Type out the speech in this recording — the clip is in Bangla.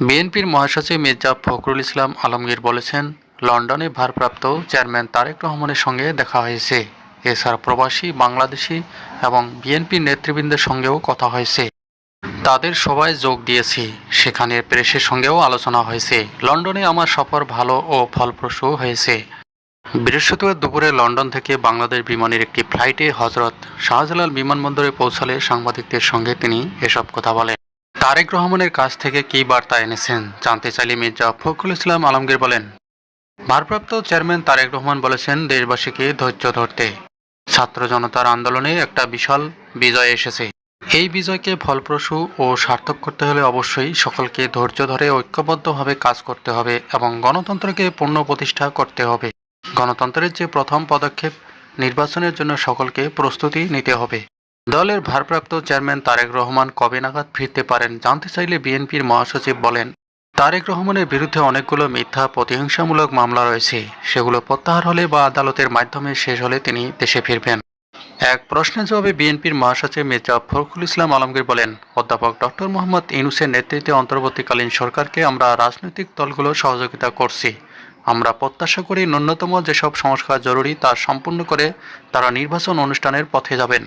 বিএনপির মহাসচিব মির্জা ফখরুল ইসলাম আলমগীর বলেছেন, লন্ডনে ভারপ্রাপ্ত চেয়ারম্যান তারেক রহমানের সঙ্গে দেখা হয়েছে। এছাড়া প্রবাসী, বাংলাদেশি এবং বিএনপির নেতৃবৃন্দের সঙ্গেও কথা হয়েছে। তাদের সবাই যোগ দিয়েছি। সেখানে প্রেসের সঙ্গেও আলোচনা হয়েছে। লন্ডনে আমার সফর ভালো ও ফলপ্রসূ হয়েছে। বৃহস্পতিবার দুপুরে লন্ডন থেকে বাংলাদেশ বিমানের একটি ফ্লাইটে হজরত শাহজালাল বিমানবন্দরে পৌঁছালে সাংবাদিকদের সঙ্গে তিনি এসব কথা বলেন। তারেক রহমানের কাছ থেকে কী বার্তা এনেছেন জানতে চাইলে মির্জা ফখরুল ইসলাম আলমগীর বলেন, ভারপ্রাপ্ত চেয়ারম্যান তারেক রহমান বলেছেন, দেশবাসীকে ধৈর্য ধরতে ছাত্র জনতার আন্দোলনে একটা বিশাল বিজয় এসেছে। এই বিজয়কে ফলপ্রসূ ও সার্থক করতে হলে অবশ্যই সকলকে ধৈর্য ধরে ঐক্যবদ্ধভাবে কাজ করতে হবে এবং গণতন্ত্রকে পূর্ণ প্রতিষ্ঠা করতে হবে। গণতন্ত্রের যে প্রথম পদক্ষেপ, নির্বাচনের জন্য সকলকে প্রস্তুতি নিতে হবে। দলের ভারপ্রাপ্ত চেয়ারম্যান তারেক রহমান কবে নাগাদ ফিরতে পারেন জানতে চাইলে বিএনপির মহাসচিব বলেন, তারেক রহমানের বিরুদ্ধে অনেকগুলো মিথ্যা প্রতিহিংসামূলক মামলা রয়েছে। সেগুলো প্রত্যাহার হলে বা আদালতের মাধ্যমে শেষ হলে তিনি দেশে ফিরবেন। এক প্রশ্নের জবাবে বিএনপির মহাসচিব মির্জা ফখরুল ইসলাম আলমগীর বলেন, অধ্যাপক ডক্টর মোহাম্মদ ইনুসের নেতৃত্বে অন্তর্বর্তীকালীন সরকারকে আমরা রাজনৈতিক দলগুলো সহযোগিতা করছি। আমরা প্রত্যাশা করি ন্যূনতম যেসব সংস্কার জরুরি তা সম্পূর্ণ করে তারা নির্বাচন অনুষ্ঠানের পথে যাবেন।